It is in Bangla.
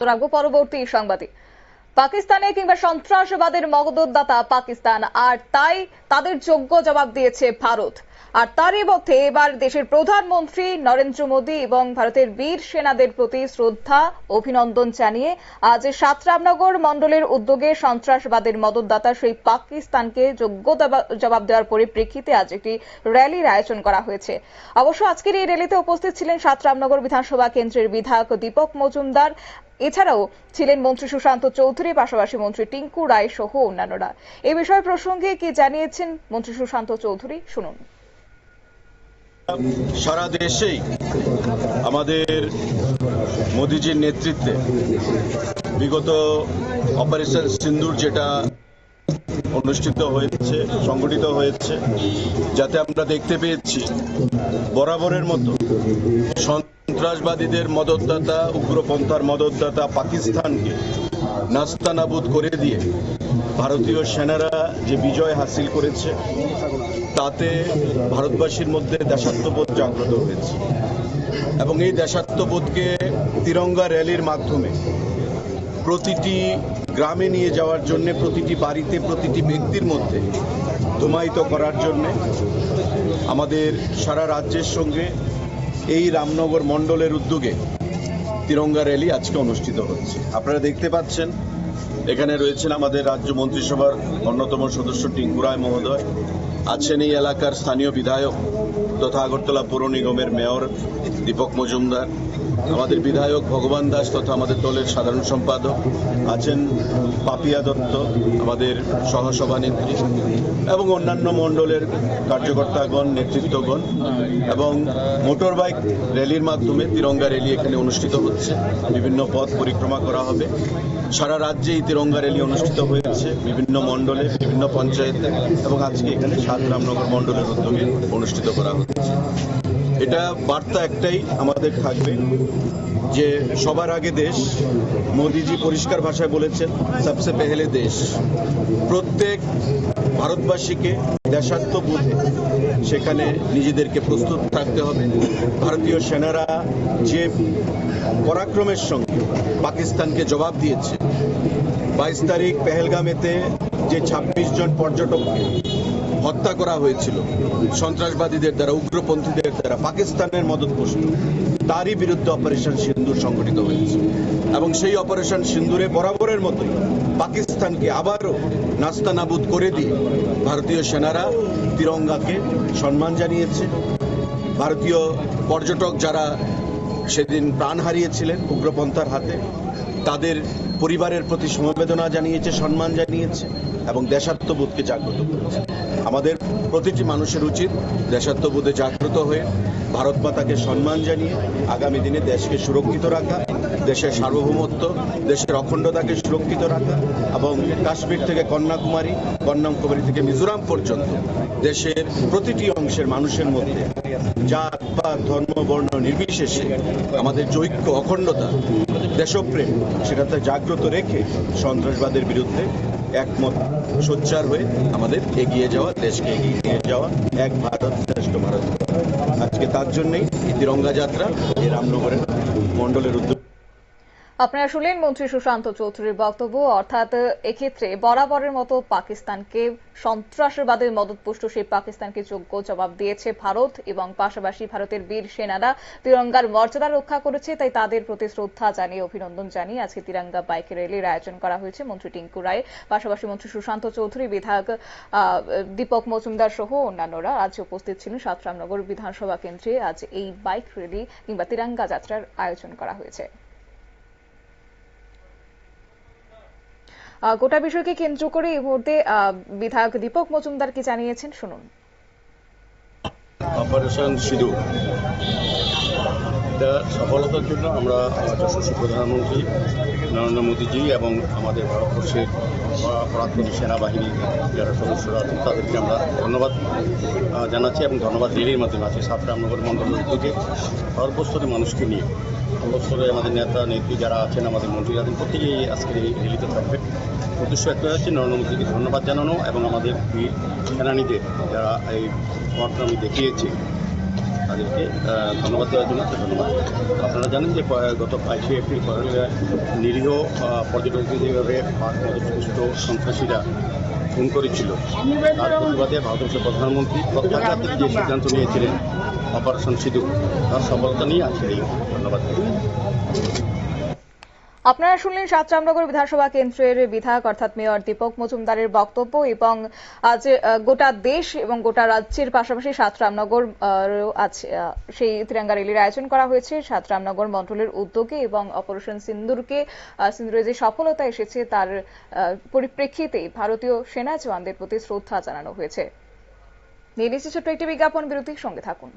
তো রাখব পরবর্তী সংবাদে। পাকিস্তানে কিংবা সন্ত্রাসবাদের মদতদাতা পাকিস্তান, আর তাই তাদের যোগ্য জবাব দিয়েছে ভারত। আর তারই মধ্যে এবার দেশের প্রধানমন্ত্রী নরেন্দ্র মোদী এবং ভারতের বীর সেনাদের প্রতি শ্রদ্ধা, অভিনন্দন জানিয়ে আজ সাতরামনগর মণ্ডলের উদ্যোগে সন্ত্রাসবাদের মদতদাতা সেই পাকিস্তানকে যোগ্য জবাব দেওয়ার পরিপ্রেক্ষিতে আজ একটি র্যালির আয়োজন করা হয়েছে। অবশ্য আজকের এই র্যালিতে উপস্থিত ছিলেন সাতরামনগর বিধানসভা কেন্দ্রের বিধায়ক দীপক মজুমদার। এছাড়াও ছিলেন মন্ত্রী সুশান্ত চৌধুরী, পাশাপাশি মন্ত্রী টিঙ্কু রায় সহ অন্যান্যরা। এই বিষয় প্রসঙ্গে কি জানিয়েছেন মন্ত্রী সুশান্ত চৌধুরী, শুনুন। সারা দেশেই আমাদের মোদিজির নেতৃত্বে বিগত অপারেশন সিন্দুর যেটা অনুষ্ঠিত হয়েছে, সংগঠিত হয়েছে, যাতে আমরা দেখতে পেয়েছি বরাবরের মতো সন্ত্রাসবাদীদের মদতদাতা, উগ্রপন্থার মদতদাতা পাকিস্তানকে নাস্তানাবুদ করে দিয়ে ভারতীয় সেনারা যে বিজয় হাসিল করেছে তাতে ভারতবাসীর মধ্যে দেশাত্মবোধ জাগ্রত হয়েছে। এবং এই দেশাত্মবোধকে তিরঙ্গা র্যালির মাধ্যমে প্রতিটি গ্রামে নিয়ে যাওয়ার জন্য, প্রতিটি বাড়িতে, প্রতিটি ব্যক্তির মধ্যে ধুমায়িত করার জন্য আমাদের সারা রাজ্যের সঙ্গে এই রামনগর মণ্ডলের উদ্যোগে তিরঙ্গা র্যালি আজকে অনুষ্ঠিত হচ্ছে। আপনারা দেখতে পাচ্ছেন, এখানে রয়েছেন আমাদের রাজ্য মন্ত্রিসভার অন্যতম সদস্য টিঙ্কু রায় মহোদয়। আছেন এই এলাকার স্থানীয় বিধায়ক তথা আগরতলা পৌর নিগমের মেয়র দীপক মজুমদার। আমাদের বিধায়ক ভগবান দাস তথা আমাদের দলের সাধারণ সম্পাদক আছেন পাপিয়া দত্ত, আমাদের সহসভানেত্রী এবং অন্যান্য মণ্ডলের কার্যকর্তাগণ, নেতৃত্বগণ এবং মোটর বাইক র্যালির মাধ্যমে তিরঙ্গা র্যালি এখানে অনুষ্ঠিত হচ্ছে। বিভিন্ন পথ পরিক্রমা করা হবে। সারা রাজ্যে এই তিরঙ্গা র্যালি অনুষ্ঠিত হয়েছে বিভিন্ন মণ্ডলে, বিভিন্ন পঞ্চায়েতে এবং আজকে এখানে সাত রামনগর মণ্ডলের উদ্যোগে অনুষ্ঠিত করা হচ্ছে। এটা বার্তা একটাই আমাদের থাকবে যে সবার আগে দেশ, মোদিজি পরিষ্কার ভাষায় বলেছেন সবসে পেহেলে দেশ। প্রত্যেক ভারতবাসীকে দেশাত্মবোধে সেখানে নিজেদেরকে প্রস্তুত থাকতে হবে। ভারতীয় সেনারা যে পরাক্রমের সঙ্গে পাকিস্তানকে জবাব দিয়েছে, বাইশ তারিখ পেহেলগামেতে যে ছাব্বিশ জন পর্যটককে হত্যা করা হয়েছিল। সন্ত্রাসবাদীদের দ্বারা, উগ্রপন্থীদের দ্বারা, পাকিস্তানের মদত মদতপুষ্ট তারই বিরুদ্ধে অপারেশন সিন্দুর সংগঠিত হয়েছে। এবং সেই অপারেশন সিন্দুরে বরাবরের মতোই পাকিস্তানকে আবারও নাস্তানাবুদ করে দিয়ে ভারতীয় সেনারা তিরঙ্গাকে সম্মান জানিয়েছে। ভারতীয় পর্যটক যারা সেদিন প্রাণ হারিয়েছিলেন উগ্রপন্থার হাতে, তাদের পরিবারের প্রতি সমবেদনা জানিয়েছে, সম্মান জানিয়েছে। এবং দেশাত্মবোধকে জাগ্রত করেছে। আমাদের প্রতিটি মানুষের উচিত দেশাত্মবোধে জাগ্রত হয়ে ভারত মাতাকে সম্মান জানিয়ে আগামী দিনে দেশকে সুরক্ষিত রাখা, দেশের সার্বভৌমত্ব, দেশের অখণ্ডতাকে সুরক্ষিত রাখা এবং কাশ্মীর থেকে কন্যাকুমারী কন্যাকুমারী থেকে মিজোরাম পর্যন্ত দেশের প্রতিটি অংশের মানুষের মধ্যে জাত, পাত, ধর্ম, বর্ণ নির্বিশেষে আমাদের যে ঐক্য, অখণ্ডতা, দেশপ্রেম, সেটাতে জাগ্রত রেখে সন্ত্রাসবাদের বিরুদ্ধে একমত সোচ্চার হয়ে আমাদের এগিয়ে যাওয়া, দেশকে এগিয়ে নিয়ে যাওয়া এক ভারত শ্রেষ্ঠ ভারত। আজকে তার জন্যই তিরঙ্গা যাত্রা এই রামনগরের মণ্ডলের উদ্যোগ আপনারা শুনলেন মন্ত্রী সুশান্ত চৌধুরীর বক্তব্য। অর্থাৎ, এক্ষেত্রে বরাবরের মতো পাকিস্তানকে সন্ত্রাসবাদের মদতপুষ্ট সেই পাকিস্তানকে যোগ্য জবাব দিয়েছে ভারত এবং পাশাপাশি ভারতের বীর সেনারা। তিরঙ্গার মর্যাদা রক্ষা করেছে, তাই তাদের প্রতি শ্রদ্ধা জানিয়ে, অভিনন্দন জানিয়ে আজকে তিরঙ্গা বাইক র্যালির আয়োজন করা হয়েছে মন্ত্রী টিঙ্কু রায়। পাশাপাশি মন্ত্রী সুশান্ত চৌধুরী, বিধায়ক দীপক মজুমদার সহ অন্যান্যরা আজ উপস্থিত ছিলেন। সাতরামনগর বিধানসভা কেন্দ্রে আজ এই বাইক র্যালি কিংবা তিরঙ্গা যাত্রার আয়োজন করা হয়েছে। গোটা বিষয়কে কেন্দ্র করে এই মুহূর্তে বিধায়ক দীপক মজুমদার কি জানিয়েছেন? শুনুন। অপারেশন এটা সফলতার জন্য আমরা যশস্বী প্রধানমন্ত্রী নরেন্দ্র মোদীজি এবং আমাদের ভারতবর্ষের পরা- পরাক্রমী সেনাবাহিনীর যারা সদস্যরা আছেন, তাদেরকে আমরা ধন্যবাদ জানাচ্ছি এবং ধন্যবাদ রেলির মাধ্যমে আছে সাত রামনগর মণ্ডলের উদ্যোগে সর্বস্তরের মানুষকে নিয়ে। সর্বস্তরে আমাদের নেতা, নেত্রী যারা আছেন, আমাদের মন্ত্রী আছেন, প্রত্যেকেই আজকের এই রেলিতে থাকবেন উদ্দেশ্য একটা হচ্ছে নরেন্দ্র মোদীকে ধন্যবাদ জানানো এবং আমাদের সেনানীদের যারা এই পরাক্রমী দেখিয়েছে তাদেরকে ধন্যবাদ দেওয়ার জন্য ধন্যবাদ। আপনারা জানেন যে গত বাইশে এপ্রিল নিরীহ পর্যটকদের যেভাবে মদতপুষ্ট সন্ত্রাসীরা খুন করেছিল, তার প্রতিবাদে ভারতবর্ষের প্রধানমন্ত্রী প্রত্যাঘাতের যে সিদ্ধান্ত নিয়েছিলেন অপারেশন সিধু তার সফলতা নিয়ে আজকে এই ধন্যবাদ। আপনারা শুনলেন সাত রামনগর বিধানসভা কেন্দ্রের বিধায়ক অর্থাৎ মেয়র দীপক মজুমদারের বক্তব্য এবং আজ গোটা দেশ এবং গোটা রাজ্যের পাশাপাশি সাতরামনগর সেই তিরঙ্গা র্যালির আয়োজন করা হয়েছে। সাতরামনগর মন্ডলের উদ্যোগে এবং অপারেশন সিন্দুরকে সিন্দুরের যে সফলতা এসেছে তার পরিপ্রেক্ষিতে ভারতীয় সেনা জওয়ানদের প্রতি শ্রদ্ধা জানানো হয়েছে। নিয়ে নিচ্ছি ছোট্ট একটি বিজ্ঞাপন, বিরতির সঙ্গে থাকুন।